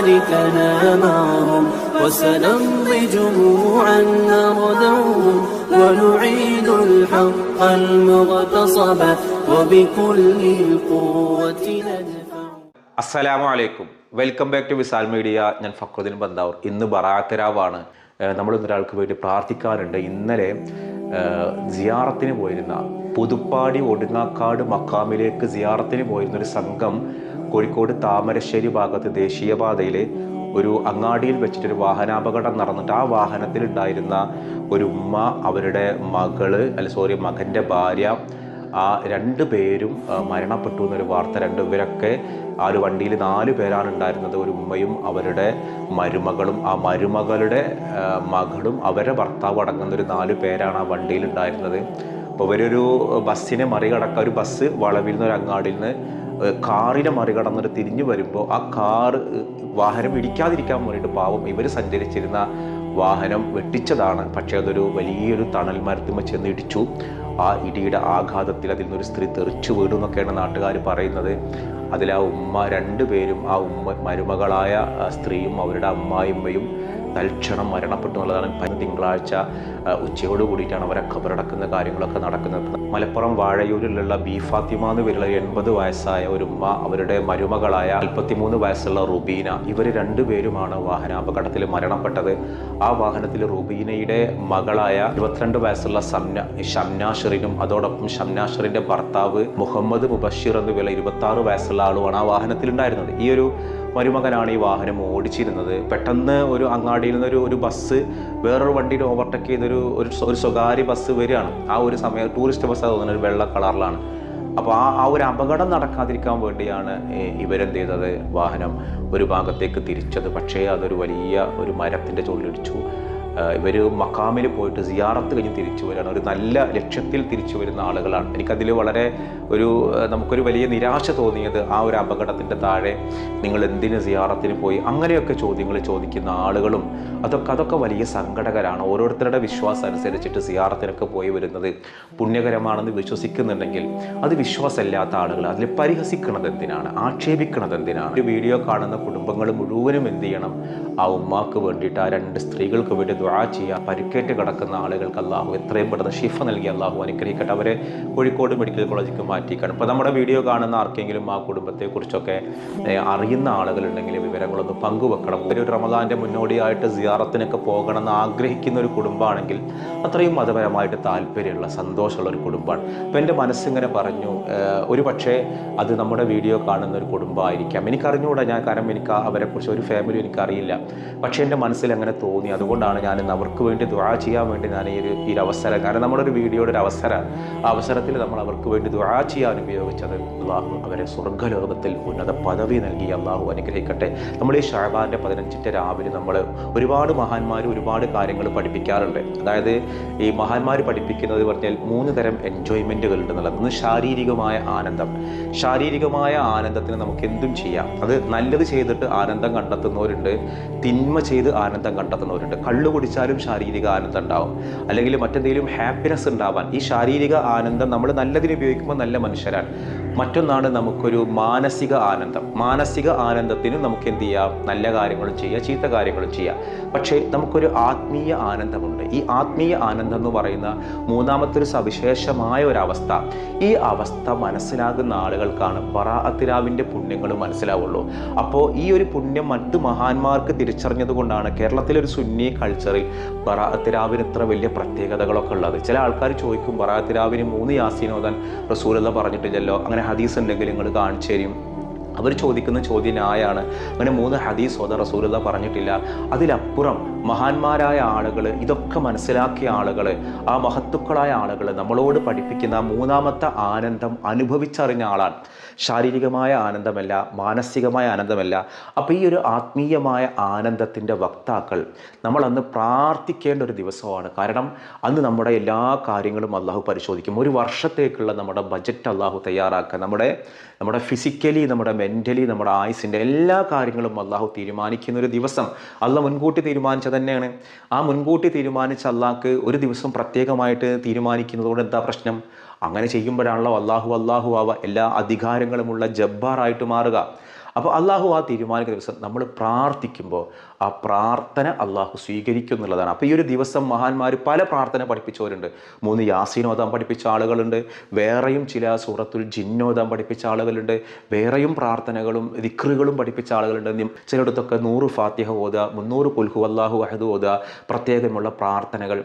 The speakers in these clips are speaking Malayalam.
بيتنا معهم وسنمضي جموعا نردوهم ونعيد الحق المغتصب وبكل القوة ندفع അസ്സലാമു അലൈക്കും welcome back to Visal media ഞാൻ ഫക്രുദ്ദീൻ ബന്താവൂർ ഇന്ന് ബറാത്തരാവാണ് നമ്മൾ ഒരാൾക്ക് വേണ്ടി പ്രാർത്ഥിക്കാറുണ്ട് ഇന്നലെ ഏഹ്, സിയാറത്തിന് പോയിരുന്ന പുതുപ്പാടി ഒടുങ്ങാക്കാട് മക്കാമിലേക്ക് സിയാറത്തിന് പോയിരുന്ന ഒരു സംഘം കോഴിക്കോട് താമരശ്ശേരി ഭാഗത്ത് ദേശീയപാതയിലെ ഒരു അങ്ങാടിയിൽ വെച്ചിട്ടൊരു വാഹനാപകടം നടന്നിട്ട് ആ വാഹനത്തിൽ ഉണ്ടായിരുന്ന ഒരു ഉമ്മ അവരുടെ മകൾ അല്ല സോറി മകന്റെ ഭാര്യ ആ രണ്ട് പേരും മരണപ്പെട്ടു എന്നൊരു വാർത്ത രണ്ടുപേരൊക്കെ ആ ഒരു വണ്ടിയിൽ നാല് പേരാണ് ഉണ്ടായിരുന്നത്. ഒരു ഉമ്മയും അവരുടെ മരുമകളും ആ മരുമകളുടെ മകളും അവരുടെ ഭർത്താവ് അടങ്ങുന്ന ഒരു നാല് പേരാണ് ആ വണ്ടിയിൽ ഉണ്ടായിരുന്നത്. അപ്പോൾ ഇവരൊരു ബസ്സിനെ മറികടക്കാൻ ഒരു ബസ് വളവിൽ നിന്ന് ഒരു അങ്ങാടിയിൽ നിന്ന് കാറിനെ മറികടന്നിട്ട് തിരിഞ്ഞു വരുമ്പോൾ ആ കാറ് വാഹനം ഇടിക്കാതിരിക്കാൻ വേണ്ടിയിട്ട് പാവം ഇവർ സഞ്ചരിച്ചിരുന്ന വാഹനം വെട്ടിച്ചതാണ്. പക്ഷേ അതൊരു വലിയൊരു തണൽ മരത്തിമ ചെന്ന് ഇടിച്ചു. ആ ഇടിയുടെ ആഘാതത്തിൽ അതിൽ നിന്നൊരു സ്ത്രീ തെറിച്ചു വീണു എന്നൊക്കെയാണ് നാട്ടുകാർ പറയുന്നത്. അതിൽ ആ ഉമ്മ രണ്ടുപേരും ആ ഉമ്മ മരുമകളായ സ്ത്രീയും അവരുടെ അമ്മായിമ്മയും തൽക്ഷണം മരണപ്പെട്ടു എന്നുള്ളതാണ് തിങ്കളാഴ്ച ഉച്ചയോട് കൂടിയിട്ടാണ് അവരെ ഖബറടക്കുന്ന കാര്യങ്ങളൊക്കെ നടക്കുന്നത്. മലപ്പുറം വാഴയൂരിലുള്ള ബി ഫാത്തിമ എന്ന് പേരുള്ള എൺപത് വയസ്സായ ഒരു ഉമ്മ അവരുടെ മരുമകളായ നാൽപ്പത്തിമൂന്ന് വയസ്സുള്ള റുബീന ഇവർ രണ്ടുപേരുമാണ് വാഹനാപകടത്തിൽ മരണപ്പെട്ടത്. ആ വാഹനത്തിൽ റുബീനയുടെ മകളായ ഇരുപത്തിരണ്ട് വയസ്സുള്ള സംന ഷംനാഷറിനും അതോടൊപ്പം ഷംനാഷറിന്റെ ഭർത്താവ് മുഹമ്മദ് മുബഷീർ എന്ന് വില ഇരുപത്തി ആറ് വയസ്സുള്ള ആളുമാണ് ആ വാഹനത്തിലുണ്ടായിരുന്നത്. ഈ ഒരു മരുമകനാണ് ഈ വാഹനം ഓടിച്ചിരുന്നത്. പെട്ടെന്ന് ഒരു അങ്ങാടിയിൽ നിന്നൊരു ഒരു ബസ് വേറൊരു വണ്ടിയിൽ ഓവർടേക്ക് ചെയ്തൊരു ഒരു ഒരു സ്വകാര്യ ബസ് വരികയാണ്. ആ ഒരു സമയം ടൂറിസ്റ്റ് ബസ് തോന്നുന്നത് ഒരു വെള്ള കളറിലാണ് അപ്പോൾ ആ ആ ഒരു അപകടം നടക്കാതിരിക്കാൻ വേണ്ടിയാണ് ഇവരെന്ത് ചെയ്തത്? വാഹനം ഒരു ഭാഗത്തേക്ക് തിരിച്ചത്. പക്ഷേ അതൊരു വലിയ ഒരു മരത്തിന്റെ ചുവടിലിടിച്ചു ഇവർ മക്കാമിൽ പോയിട്ട് സിയാറത്ത് കഴിഞ്ഞ് തിരിച്ചു വരികയാണ് ഒരു നല്ല ലക്ഷ്യത്തിൽ തിരിച്ചു വരുന്ന ആളുകളാണ്. എനിക്കതിൽ വളരെ ഒരു നമുക്കൊരു വലിയ നിരാശ തോന്നിയത് ആ ഒരു അപകടത്തിന്റെ താഴെ നിങ്ങൾ എന്തിന് സിയാറത്തിന് പോയി? അങ്ങനെയൊക്കെ ചോദ്യങ്ങൾ ചോദിക്കുന്ന ആളുകളും അതൊക്കെ അതൊക്കെ വലിയ സങ്കടകരാണ് ഓരോരുത്തരുടെ വിശ്വാസം അനുസരിച്ചിട്ട് സിയാറത്തിനൊക്കെ പോയി വരുന്നത് പുണ്യകരമാണെന്ന് വിശ്വസിക്കുന്നുണ്ടെങ്കിൽ അത് വിശ്വാസമില്ലാത്ത ആളുകൾ അതിൽ പരിഹസിക്കുന്നത് എന്തിനാണ്? ആക്ഷേപിക്കുന്നത് എന്തിനാണ്? ഒരു വീഡിയോ കാണുന്ന കുടുംബങ്ങൾ മുഴുവനും എന്ത് ചെയ്യണം? ആ ഉമ്മാക്ക് വേണ്ടിയിട്ട് ആ രണ്ട് സ്ത്രീകൾക്ക് വേണ്ടി ദുആ ചെയ്യുക പരിക്കേറ്റ് കിടക്കുന്ന ആളുകൾക്ക് അള്ളാഹു എത്രയും പെട്ടെന്ന് ഷിഫ നൽകി അള്ളാഹു അനുഗ്രഹിക്കട്ടെ. അവരെ കോഴിക്കോട് മെഡിക്കൽ കോളേജിലേക്ക് മാറ്റിക്കണം. ഇപ്പോൾ നമ്മുടെ വീഡിയോ കാണുന്ന ആർക്കെങ്കിലും ആ കുടുംബത്തെക്കുറിച്ചൊക്കെ അറിയുന്ന ആളുകളുണ്ടെങ്കിൽ വിവരങ്ങളൊന്ന് പങ്കുവെക്കണം. ഒരു റമദാന്റെ മുന്നോടിയായിട്ട് സിയാറത്തിനൊക്കെ പോകണം എന്ന് ആഗ്രഹിക്കുന്ന ഒരു കുടുംബമാണെങ്കിൽ അത്രയും മതപരമായിട്ട് താല്പര്യമുള്ള സന്തോഷമുള്ള ഒരു കുടുംബമാണ്. അപ്പോൾ എന്റെ മനസ്സിങ്ങനെ പറഞ്ഞു ഒരു പക്ഷേ അത് നമ്മുടെ വീഡിയോ കാണുന്ന ഒരു കുടുംബമായിരിക്കാം. എനിക്കറിഞ്ഞുകൂടാ ഞാൻ കാരണം എനിക്ക് അവരെക്കുറിച്ച് ഒരു ഫാമിലി എനിക്കറിയില്ല. പക്ഷേ എന്റെ മനസ്സിൽ അങ്ങനെ തോന്നി. അതുകൊണ്ടാണ് ഞാൻ ഇന്ന് അവർക്ക് വേണ്ടി ദുആ ചെയ്യാൻ വേണ്ടി ഞാൻ ഈ ഒരു ഈ അവസരം കാരണം നമ്മുടെ ഒരു വീഡിയോയുടെ ഒരു അവസരം ആ അവസരത്തിൽ നമ്മൾ അവർക്ക് വേണ്ടി ദുആ ചെയ്യാൻ ഉപയോഗിച്ചത് അള്ളാഹു അവരെ സ്വർഗലോകത്തിൽ ഉന്നത പദവി നൽകി അള്ളാഹു അനുഗ്രഹിക്കട്ടെ. നമ്മൾ ഈ ഷാബാന്റെ പതിനഞ്ചിന്റെ രാവിലെ നമ്മൾ ഒരുപാട് മഹാന്മാർ ഒരുപാട് കാര്യങ്ങൾ പഠിപ്പിക്കാറുണ്ട്. അതായത് ഈ മഹാന്മാർ പഠിപ്പിക്കുന്നത് പറഞ്ഞാൽ മൂന്ന് തരം എൻജോയ്മെന്റുകൾ ഉണ്ടെന്നുള്ളത് ഒന്ന് ശാരീരികമായ ആനന്ദം. ശാരീരികമായ ആനന്ദത്തിന് നമുക്ക് എന്തും ചെയ്യാം. അത് നല്ലത് ചെയ്തിട്ട് ആനന്ദം കണ്ടെത്തുന്നവരുണ്ട് തിന്മ ചെയ്ത് ആനന്ദം കണ്ടെത്തുന്നവരുണ്ട്. കള്ളു കുടിച്ചാലും ശാരീരിക ആനന്ദം ഉണ്ടാവും. അല്ലെങ്കിൽ മറ്റെന്തെങ്കിലും ഹാപ്പിനെസ് ഉണ്ടാവാൻ ഈ ശാരീരിക ആനന്ദം നമ്മൾ നല്ലതിന് ഉപയോഗിക്കുമ്പോൾ നല്ല മനുഷ്യരാണ്. മറ്റൊന്നാണ് നമുക്കൊരു മാനസിക ആനന്ദം. മാനസിക ആനന്ദത്തിന് നമുക്ക് എന്ത് ചെയ്യാം? നല്ല കാര്യങ്ങളും ചെയ്യാം ചീത്ത കാര്യങ്ങളും ചെയ്യാം പക്ഷേ നമുക്കൊരു ആത്മീയ ആനന്ദമുണ്ട്. ഈ ആത്മീയ ആനന്ദം എന്ന് പറയുന്ന മൂന്നാമത്തെ ഒരു സവിശേഷമായ ഒരവസ്ഥ ഈ അവസ്ഥ മനസ്സിലാകുന്ന ആളുകൾക്കാണ് ബറാഅത്തിരാവിന്റെ പുണ്യങ്ങൾ മനസ്സിലാവുള്ളൂ. അപ്പോൾ ഈ ഒരു പുണ്യം മറ്റു മഹാന്മാർക്ക് തിരിച്ചറിഞ്ഞതുകൊണ്ടാണ് കേരളത്തിലെ ഒരു സുന്നി കൾച്ചറിൽ ബറാഅത്തിരാവിന് ഇത്ര വലിയ പ്രത്യേകതകളൊക്കെ ഉള്ളത്. ചില ആൾക്കാർ ചോദിക്കും ബറാഅത്തിരാവിന് മൂന്ന് യാസീനോദൻ റസൂലത പറഞ്ഞിട്ടില്ലല്ലോ? അങ്ങനെ ഹദീസ് ഉണ്ടെങ്കിൽ നിങ്ങൾ കാണിച്ചു തരും അവർ ചോദിക്കുന്ന ചോദ്യം ന്യായാണ് അങ്ങനെ മൂന്ന് ഹദീസ് ഓത റസൂലത പറഞ്ഞിട്ടില്ല. അതിലപ്പുറം മഹാന്മാരായ ആളുകൾ ഇതൊക്കെ മനസ്സിലാക്കിയ ആളുകൾ ആ മഹത്തുക്കളായ ആളുകൾ നമ്മളോട് പഠിപ്പിക്കുന്ന മൂന്നാമത്തെ ആനന്ദം അനുഭവിച്ചറിഞ്ഞ ആളാണ്. ശാരീരികമായ ആനന്ദമല്ല മാനസികമായ ആനന്ദമല്ല. അപ്പോൾ ഈ ഒരു ആത്മീയമായ ആനന്ദത്തിന്റെ വക്താക്കൾ നമ്മൾ അന്ന് പ്രാർത്ഥിക്കേണ്ട ഒരു ദിവസമാണ്. കാരണം അന്ന് നമ്മുടെ എല്ലാ കാര്യങ്ങളും അള്ളാഹു പരിശോധിക്കും. ഒരു വർഷത്തേക്കുള്ള നമ്മുടെ ബജറ്റ് അള്ളാഹു തയ്യാറാക്കുക നമ്മുടെ നമ്മുടെ ഫിസിക്കലി നമ്മുടെ മെന്റലി നമ്മുടെ ആയുസിന്റെ എല്ലാ കാര്യങ്ങളും അള്ളാഹു തീരുമാനിക്കുന്ന ഒരു ദിവസം. അള്ള മുൻകൂട്ടി തീരുമാനിച്ചത് തന്നെയാണ്. ആ മുൻകൂട്ടി തീരുമാനിച്ച അള്ളാഹ്ക്ക് ഒരു ദിവസം പ്രത്യേകമായിട്ട് തീരുമാനിക്കുന്നതുകൊണ്ട് എന്താ പ്രശ്നം? അങ്ങനെ ചെയ്യുമ്പോഴാണല്ലോ അള്ളാഹു അള്ളാഹു ആവ. എല്ലാ അധികാരങ്ങളുമുള്ള ജബ്ബാറായിട്ട് മാറുക. അപ്പോൾ അള്ളാഹു ആ തീരുമാനിക്കുന്ന ദിവസം നമ്മൾ പ്രാർത്ഥിക്കുമ്പോൾ ആ പ്രാർത്ഥന അള്ളാഹു സ്വീകരിക്കും എന്നുള്ളതാണ്. അപ്പോൾ ഈ ഒരു ദിവസം മഹാന്മാർ പല പ്രാർത്ഥന പഠിപ്പിച്ചവരുണ്ട്. മൂന്ന് യാസീൻ ഓതാൻ പഠിപ്പിച്ച ആളുകളുണ്ട്. വേറെയും ചില സൂറത്തുൽ ജിന്നോതാൻ പഠിപ്പിച്ച ആളുകളുണ്ട്. വേറെയും പ്രാർത്ഥനകളും ദിക്റുകളും പഠിപ്പിച്ച ആളുകളുണ്ട്. ചിലയിടത്തൊക്കെ നൂറ് ഫാത്തിഹ ഓതുക മുന്നൂറ് പുൽഹു അള്ളാഹു അഹദ് ഓത പ്രത്യേകമുള്ള പ്രാർത്ഥനകൾ.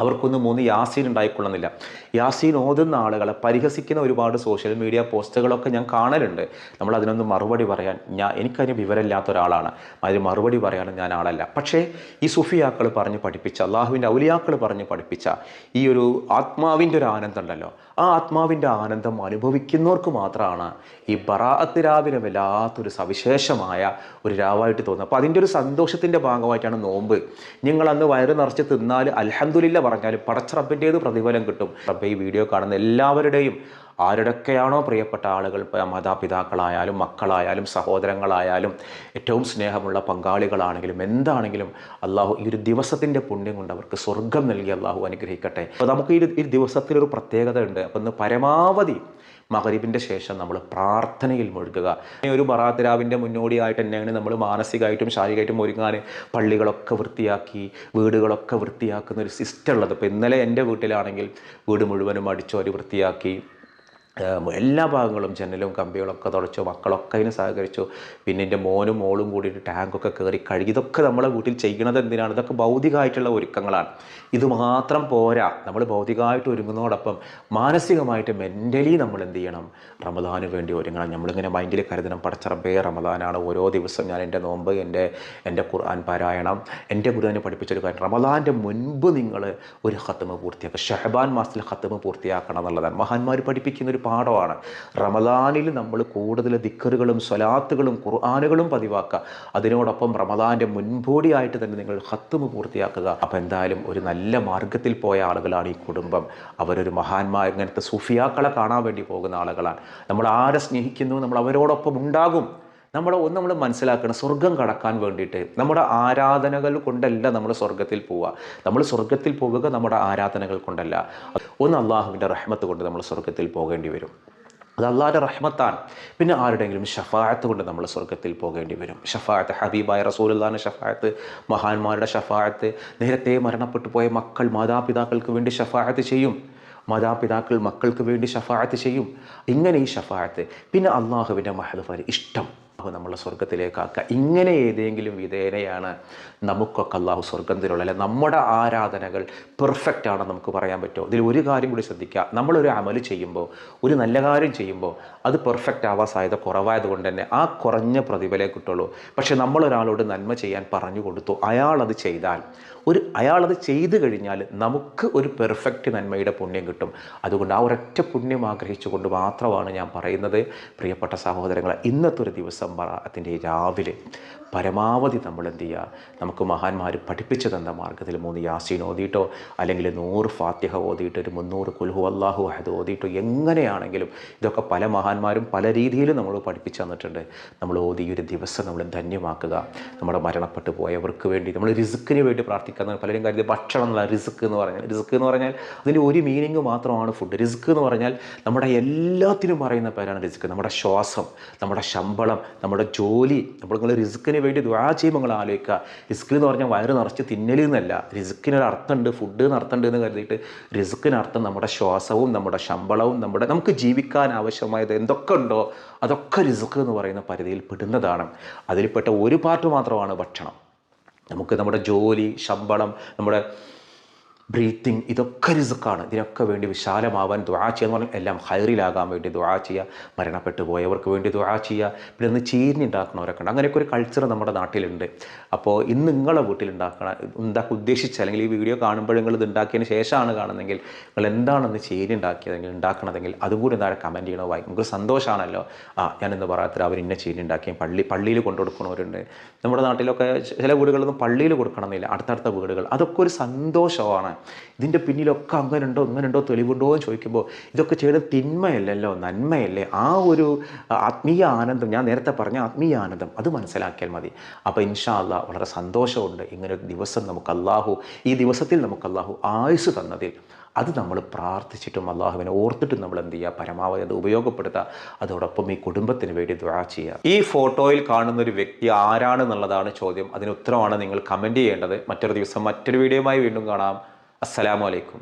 അവർക്കൊന്നും മൂന്ന് യാസീൻ ഉണ്ടായിക്കൊള്ളുന്നില്ല. യാസീൻ ഓതുന്ന ആളുകളെ പരിഹസിക്കുന്ന ഒരുപാട് സോഷ്യൽ മീഡിയ പോസ്റ്റുകളൊക്കെ ഞാൻ കാണലുണ്ട്. നമ്മൾ അതിനൊന്നും മറുപടി പറയാൻ ഞാൻ എനിക്കതിന് വിവരമില്ലാത്ത ഒരാളാണ്. അതിന് മറുപടി പറയാൻ ഞാൻ ആളല്ല. പക്ഷേ ഈ സുഫിയാക്കൾ പറഞ്ഞ് പഠിപ്പിച്ച അള്ളാഹുവിന്റെ ഔലിയാക്കൾ പറഞ്ഞ് പഠിപ്പിച്ച ഈ ഒരു ആത്മാവിന്റെ ഒരു ആനന്ദം ഉണ്ടല്ലോ. ആ ആത്മാവിന്റെ ആനന്ദം അനുഭവിക്കുന്നവർക്ക് മാത്രമാണ് ഈ ബറാഅത്ത് രാവിലെ വല്ലാത്തൊരു സവിശേഷമായ ഒരു രാവായിട്ട് തോന്നുന്നത്. അപ്പോൾ അതിന്റെ ഒരു സന്തോഷത്തിന്റെ ഭാഗമായിട്ടാണ് നോമ്പ്. നിങ്ങൾ അന്ന് വയറ് നിറച്ച് തിന്നാൽ അലഹന്ദില്ല പറഞ്ഞാൽ പടച്ച റബ്ബിന്റേത് പ്രതിഫലം കിട്ടും. റബ്ബെ ഈ വീഡിയോ കാണുന്ന എല്ലാവരുടെയും ആരുടെയൊക്കെയാണോ പ്രിയപ്പെട്ട ആളുകൾ മാതാപിതാക്കളായാലും മക്കളായാലും സഹോദരങ്ങളായാലും ഏറ്റവും സ്നേഹമുള്ള പങ്കാളികളാണെങ്കിലും എന്താണെങ്കിലും അള്ളാഹു ഈ ഒരു ദിവസത്തിന്റെ പുണ്യം കൊണ്ട് അവർക്ക് സ്വർഗം നൽകി അള്ളാഹു അനുഗ്രഹിക്കട്ടെ. അപ്പോൾ നമുക്ക് ഈ ഈ ദിവസത്തിലൊരു പ്രത്യേകത ഉണ്ട് അപ്പം ഇന്ന് പരമാവധി മകരീബിന്റെ ശേഷം നമ്മൾ പ്രാർത്ഥനയിൽ മുഴുകുക. ഒരു ബറാത്തിരാവിന്റെ മുന്നോടിയായിട്ട് തന്നെയാണ് നമ്മൾ മാനസികമായിട്ടും ശാരീരികമായിട്ടും ഒരുങ്ങാൻ പള്ളികളൊക്കെ വൃത്തിയാക്കി വീടുകളൊക്കെ വൃത്തിയാക്കുന്ന ഒരു സിസ്റ്റം ഉള്ളത്. ഇപ്പോൾ ഇന്നലെ എന്റെ വീട്ടിലാണെങ്കിൽ വീട് മുഴുവനും അടിച്ചോരി വൃത്തിയാക്കി എല്ലാ ഭാഗങ്ങളും ജനലും കമ്പികളൊക്കെ തുടച്ചു മക്കളൊക്കെ അതിന് സഹകരിച്ചു. പിന്നെ എന്റെ മോനും മോളും കൂടിയിട്ട് ടാങ്കൊക്കെ കയറി കഴുകി. ഇതൊക്കെ നമ്മളെ വീട്ടിൽ ചെയ്യണത് എന്തിനാണ്? ഇതൊക്കെ ഭൗതികമായിട്ടുള്ള ഒരുക്കങ്ങളാണ്. ഇത് മാത്രം പോരാ. നമ്മൾ ഭൗതികമായിട്ട് ഒരുങ്ങുന്നതോടൊപ്പം മാനസികമായിട്ട് മെന്റലി നമ്മൾ എന്ത് ചെയ്യണം? റമദാന് വേണ്ടി ഒരുങ്ങണം. നമ്മളിങ്ങനെ മൈൻഡിൽ കരുതണം. പടച്ചറബേ റമദാനാണ് ഓരോ ദിവസം ഞാൻ എന്റെ നോമ്പ് എന്റെ എന്റെ ഖുർആൻ പാരായണം എന്റെ ഗുരുവിനെ പഠിപ്പിച്ചൊരു കാര്യം. റമദാന്റെ മുൻപ് നിങ്ങൾ ഒരു ഹത്തമ് പൂർത്തിയാക്കുക. ഷഹബാൻ മാസത്തിൽ ഹത്തമ് പൂർത്തിയാക്കണം എന്നുള്ളതാണ്. മഹാന്മാർ പഠിപ്പിക്കുന്ന ഒരു പാഠമാണ്. റമദാനിൽ നമ്മൾ കൂടുതൽ ദിക്കറുകളും സ്വലാത്തുകളും ഖുർആാനുകളും പതിവാക്കുക. അതിനോടൊപ്പം റമദാന്റെ മുൻപോടിയായിട്ട് തന്നെ നിങ്ങൾ ഹത്തുമ് പൂർത്തിയാക്കുക. അപ്പോൾ എന്തായാലും ഒരു നല്ല മാർഗത്തിൽ പോയ ആളുകളാണ് ഈ കുടുംബം. അവരൊരു മഹാന്മാർ ഇങ്ങനത്തെ സുഫിയാക്കളെ കാണാൻ വേണ്ടി പോകുന്ന ആളുകളാണ്. നമ്മൾ ആരെ സ്നേഹിക്കുന്നു? നമ്മൾ അവരോടൊപ്പം ഉണ്ടാകും. നമ്മുടെ ഒന്ന് നമ്മൾ മനസ്സിലാക്കണം സ്വർഗം കടക്കാൻ വേണ്ടിയിട്ട്. നമ്മുടെ ആരാധനകൾ കൊണ്ടല്ല നമ്മൾ സ്വർഗത്തിൽ പോവുക. നമ്മൾ സ്വർഗത്തിൽ പോവുക നമ്മുടെ ആരാധനകൾ കൊണ്ടല്ല. ഒന്ന് അള്ളാഹുവിന്റെ റഹ്മത്ത് കൊണ്ട് നമ്മൾ സ്വർഗത്തിൽ പോകേണ്ടി വരും. അത് അള്ളാഹുടെ റഹ്മത്താണ്. പിന്നെ ആരുടെങ്കിലും ഷഫായത്ത് കൊണ്ട് നമ്മൾ സ്വർഗത്തിൽ പോകേണ്ടി വരും. ഷഫായത്ത് ഹബീബായ റസൂലുള്ളാഹിന്റെ ഷഫായത്ത് മഹാന്മാരുടെ ഷഫായത്ത് നേരത്തെ മരണപ്പെട്ടു പോയ മക്കൾ മാതാപിതാക്കൾക്ക് വേണ്ടി ഷഫായത്ത് ചെയ്യും. മാതാപിതാക്കൾ മക്കൾക്ക് വേണ്ടി ഷഫായത്ത് ചെയ്യും. ഇങ്ങനെ ഈ ഷഫായത്ത് പിന്നെ അള്ളാഹുവിന്റെ മഹദഫാൻ ഇഷ്ടം. അള്ളാഹു നമ്മളെ സ്വർഗത്തിലേക്കാക്കുക ഇങ്ങനെ ഏതെങ്കിലും വിധേനയാണ് നമുക്കൊക്കെ അള്ളാഹു സ്വർഗം തരുള്ളൂ അല്ലെ നമ്മുടെ ആരാധനകൾ പെർഫെക്റ്റ് ആണെന്ന് നമുക്ക് പറയാൻ പറ്റുമോ ഇതിൽ ഒരു കാര്യം കൂടി ശ്രദ്ധിക്കുക. നമ്മളൊരു അമൽ ചെയ്യുമ്പോൾ ഒരു നല്ല കാര്യം ചെയ്യുമ്പോൾ അത് പെർഫെക്റ്റ് ആവാൻ സാധ്യത കുറവായത് കൊണ്ട് തന്നെ ആ കുറഞ്ഞ പ്രതിഫലേ കിട്ടുള്ളൂ. പക്ഷെ നമ്മളൊരാളോട് നന്മ ചെയ്യാൻ പറഞ്ഞു കൊടുത്തു. അയാൾ അത് ചെയ്താൽ ഒരു അയാളത് ചെയ്തു കഴിഞ്ഞാൽ നമുക്ക് ഒരു പെർഫെക്റ്റ് നന്മയുടെ പുണ്യം കിട്ടും. അതുകൊണ്ട് ആ ഒരൊറ്റ പുണ്യം ആഗ്രഹിച്ചുകൊണ്ട് മാത്രമാണ് ഞാൻ പറയുന്നത്. പ്രിയപ്പെട്ട സഹോദരങ്ങളെ ഇന്നത്തെ ഒരു ദിവസം അതിന്റെ രാവിലെ പരമാവധി നമ്മൾ എന്ത് ചെയ്യുക നമുക്ക് മഹാന്മാർ പഠിപ്പിച്ചു തന്ന മാർഗത്തിൽ മൂന്ന് യാസീൻ ഓതിയിട്ടോ അല്ലെങ്കിൽ നൂറ് ഫാത്തിഹ ഓതിയിട്ട് ഒരു മുന്നൂറ് കുൽഹു അള്ളാഹു അഹദ് ഓതിയിട്ടോ എങ്ങനെയാണെങ്കിലും ഇതൊക്കെ പല മഹാന്മാരും പല രീതിയിലും നമ്മൾ പഠിപ്പിച്ചു തന്നിട്ടുണ്ട്. നമ്മൾ ഓതി ഒരു ദിവസം നമ്മൾ ധന്യമാക്കുക. നമ്മുടെ മരണപ്പെട്ടു പോയവർക്ക് വേണ്ടി നമ്മൾ റിസ്ക്കിന് വേണ്ടി പ്രാർത്ഥിക്കുന്ന പലരും കാര്യത്തിൽ ഭക്ഷണം എന്നുള്ള റിസ്ക് എന്ന് പറഞ്ഞാൽ റിസ്ക് എന്ന് പറഞ്ഞാൽ അതിന്റെ ഒരു മീനിങ് മാത്രമാണ് ഫുഡ്. റിസ്ക് എന്ന് പറഞ്ഞാൽ നമ്മുടെ എല്ലാത്തിനും പറയുന്ന പേരാണ് റിസ്ക്. നമ്മുടെ ശ്വാസം നമ്മുടെ ശമ്പളം നമ്മുടെ ജോലി നമ്മൾ റിസ്ക്കിന് വേണ്ടി ദ്വാ ചെയ്യുമ്പോൾ നിങ്ങൾ ആലോചിക്കുക. റിസ്ക് എന്ന് പറഞ്ഞാൽ വയറ് നിറച്ച് തിന്നൽ എന്നല്ല റിസ്ക്കിനൊരു അർത്ഥമുണ്ട് ഫുഡ് അർത്ഥമുണ്ട് എന്ന് കരുതിയിട്ട് റിസ്ക്കിന് അർത്ഥം നമ്മുടെ ശ്വാസവും നമ്മുടെ ശമ്പളവും നമ്മുടെ നമുക്ക് ജീവിക്കാൻ ആവശ്യമായത് എന്തൊക്കെ ഉണ്ടോ അതൊക്കെ റിസ്ക് എന്ന് പറയുന്ന പരിധിയിൽ പെടുന്നതാണ്. അതിൽപ്പെട്ട ഒരു പാർട്ട് മാത്രമാണ് ഭക്ഷണം. നമുക്ക് നമ്മുടെ ജോലി ശമ്പളം നമ്മുടെ ബ്രീത്തിങ് ഇതൊക്കെ റിസുക്കാണ് ഇതിനൊക്കെ വേണ്ടി വിശാലമാവാൻ ദുആ ചെയ്യുക എന്ന് പറഞ്ഞാൽ എല്ലാം ഹൈറിലാകാൻ വേണ്ടി ദുആ ചെയ്യുക മരണപ്പെട്ടു പോയവർക്ക് വേണ്ടി ദുആ ചെയ്യുക പിന്നെ ഒന്ന് ചീരിനി ഉണ്ടാക്കുന്നവരൊക്കെ ഉണ്ട്. അങ്ങനെയൊക്കെ ഒരു കൾച്ചർ നമ്മുടെ നാട്ടിലുണ്ട്. അപ്പോൾ ഇന്ന് നിങ്ങളെ വീട്ടിൽ എന്താ ഉദ്ദേശിച്ച അല്ലെങ്കിൽ ഈ വീഡിയോ കാണുമ്പോൾ നിങ്ങൾ ഇത് ഉണ്ടാക്കിയതിന് ശേഷമാണ് കാണുന്നതെങ്കിൽ നിങ്ങൾ എന്താണെന്ന് ചീരി ഉണ്ടാക്കിയതെങ്കിൽ ഉണ്ടാക്കണതെങ്കിൽ അതും കൂടി എന്താ കമന്റ് ചെയ്യണോ? വായി നമുക്ക് സന്തോഷമാണല്ലോ ആ ഞാനിന്ന് പറയാത്ത അവർ ഇന്ന ചീരി ഉണ്ടാക്കിയ പള്ളി പള്ളിയിൽ കൊണ്ടു കൊടുക്കണവരുണ്ട് നമ്മുടെ നാട്ടിലൊക്കെ ചില വീടുകളൊന്നും പള്ളിയിൽ കൊടുക്കണമെന്നില്ല. അടുത്തടുത്ത വീടുകൾ. അതൊക്കെ ഒരു സന്തോഷമാണ്. ഇതിന്റെ പിന്നിലൊക്കെ അങ്ങനെ ഉണ്ടോ ഇങ്ങനെ ഉണ്ടോ തെളിവുണ്ടോ എന്ന് ചോദിക്കുമ്പോൾ ഇതൊക്കെ ചെയ്ത് തിന്മയല്ലല്ലോ നന്മയല്ലേ? ആ ഒരു ആത്മീയ ആനന്ദം ഞാൻ നേരത്തെ പറഞ്ഞ ആത്മീയ ആനന്ദം അത് മനസ്സിലാക്കിയാൽ മതി. അപ്പോൾ ഇൻഷാ അല്ലാ വളരെ സന്തോഷമുണ്ട് ഇങ്ങനെ ഒരു ദിവസം നമുക്ക് അള്ളാഹു ഈ ദിവസത്തിൽ നമുക്ക് അള്ളാഹു ആയുസ് തന്നതിൽ. അത് നമ്മൾ പ്രാർത്ഥിച്ചിട്ടും അള്ളാഹുവിനെ ഓർത്തിട്ടും നമ്മൾ എന്ത് ചെയ്യുക? പരമാവധി അത് ഉപയോഗപ്പെടുത്തുക. അതോടൊപ്പം ഈ കുടുംബത്തിന് വേണ്ടി ദ്വാ ചെയ്യുക. ഈ ഫോട്ടോയിൽ കാണുന്ന ഒരു വ്യക്തി ആരാണെന്നുള്ളതാണ് ചോദ്യം. അതിന് ഉത്തരമാണ് നിങ്ങൾ കമന്റ് ചെയ്യേണ്ടത്. മറ്റൊരു ദിവസം മറ്റൊരു വീഡിയോയുമായി വീണ്ടും കാണാം. അസ്സലാമു അലൈക്കും.